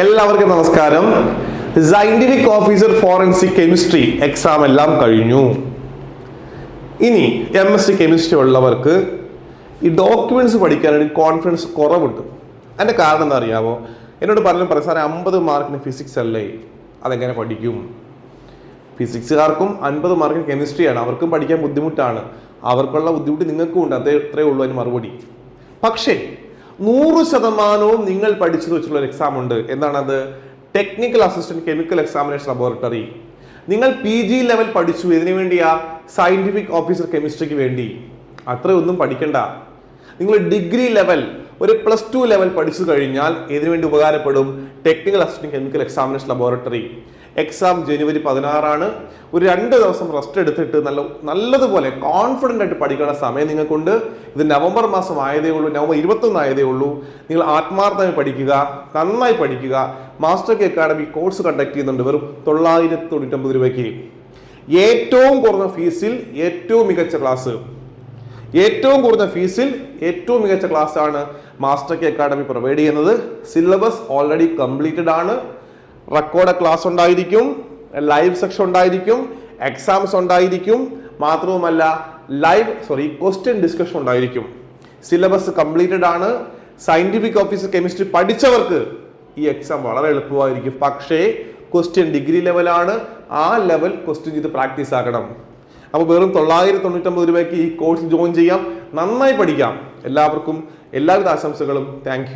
എല്ലാവർക്കും നമസ്കാരം. Scientific officer forensic chemistry exam എല്ലാം കഴിഞ്ഞു. ഇനി എം എസ് സി കെമിസ്ട്രി ഉള്ളവർക്ക് ഈ ഡോക്യുമെന്റ്സ് പഠിക്കാനായിട്ട് കോൺഫിഡൻസ് കുറവുണ്ട്. അതിന്റെ കാരണം എന്താ അറിയാമോ എന്നോട് പറഞ്ഞു പറയാം സാറേ അമ്പത് മാർക്കിന് ഫിസിക്സ് അല്ലേ? അതെങ്ങനെ പഠിക്കും? ഫിസിക്സുകാർക്കും അൻപത് മാർക്കിന് കെമിസ്ട്രിയാണ് അവർക്കും പഠിക്കാൻ ബുദ്ധിമുട്ടാണ്. അവർക്കുള്ള ബുദ്ധിമുട്ട് നിങ്ങൾക്കും ഉണ്ട്. അതേ ഇത്രയേ ഉള്ളൂ അതിന് മറുപടി. പക്ഷേ നൂറ് ശതമാനവും നിങ്ങൾ പഠിച്ചത് വെച്ചുള്ള ഒരു എക്സാം ഉണ്ട്. എന്താണത്? Technical assistant chemical examination laboratory നിങ്ങൾ പി ജി ലെവൽ പഠിച്ചു. ഇതിനു വേണ്ടിയാ സയന്റിഫിക് ഓഫീസർ കെമിസ്ട്രിക്ക് വേണ്ടി. അത്രയൊന്നും പഠിക്കണ്ട. നിങ്ങൾ ഡിഗ്രി ലെവൽ ഒരു പ്ലസ് ടു ലെവൽ പഠിച്ചു കഴിഞ്ഞാൽ ഇതിനു വേണ്ടി ഉപകാരപ്പെടും technical assistant chemical examination laboratory exam ജനുവരി പതിനാറാണ്. ഒരു രണ്ട് ദിവസം റെസ്റ്റ് എടുത്തിട്ട് നല്ല നല്ലതുപോലെ കോൺഫിഡന്റ് ആയിട്ട് പഠിക്കേണ്ട സമയം നിങ്ങൾക്കുണ്ട്. ഇത് നവംബർ മാസം ആയതേ ഉള്ളൂ നവംബർ ഇരുപത്തൊന്ന് ആയതേ ഉള്ളൂ. നിങ്ങൾ ആത്മാർത്ഥമായി പഠിക്കുക നന്നായി പഠിക്കുക. Master K academy course conduct ചെയ്യുന്നുണ്ട് വെറും തൊള്ളായിരത്തി തൊണ്ണൂറ്റമ്പത് രൂപയ്ക്ക്. ഏറ്റവും കുറഞ്ഞ ഫീസിൽ ഏറ്റവും മികച്ച ക്ലാസ് ഏറ്റവും കുറഞ്ഞ ഫീസിൽ ഏറ്റവും മികച്ച ക്ലാസ് ആണ് മാസ്റ്റർ കെ അക്കാഡമി പ്രൊവൈഡ് ചെയ്യുന്നത്. സിലബസ് ഓൾറെഡി കംപ്ലീറ്റഡ് ആണ്. റെക്കോർഡ് ക്ലാസ് ഉണ്ടായിരിക്കും ലൈവ് സെക്ഷൻ ഉണ്ടായിരിക്കും എക്സാംസ് ഉണ്ടായിരിക്കും മാത്രവുമല്ല ലൈവ് സോറി ക്വസ്റ്റ്യൻ ഡിസ്കഷൻ ഉണ്ടായിരിക്കും. സിലബസ് കംപ്ലീറ്റഡ് ആണ്. സയന്റിഫിക് ഓഫീസർ കെമിസ്ട്രി പഠിച്ചവർക്ക് ഈ എക്സാം വളരെ എളുപ്പമായിരിക്കും. പക്ഷേ ക്വസ്റ്റ്യൻ ഡിഗ്രി ലെവലാണ് ആ ലെവൽ ക്വസ്റ്റ്യൻ ചെയ്ത് പ്രാക്ടീസ് ആക്കണം അപ്പോൾ വെറും തൊള്ളായിരത്തി തൊണ്ണൂറ്റമ്പത് രൂപയ്ക്ക് ഈ കോഴ്സ് ജോയിൻ ചെയ്യാം. നന്നായി പഠിക്കാം. എല്ലാവർക്കും എല്ലാവിധ ആശംസകളും. താങ്ക്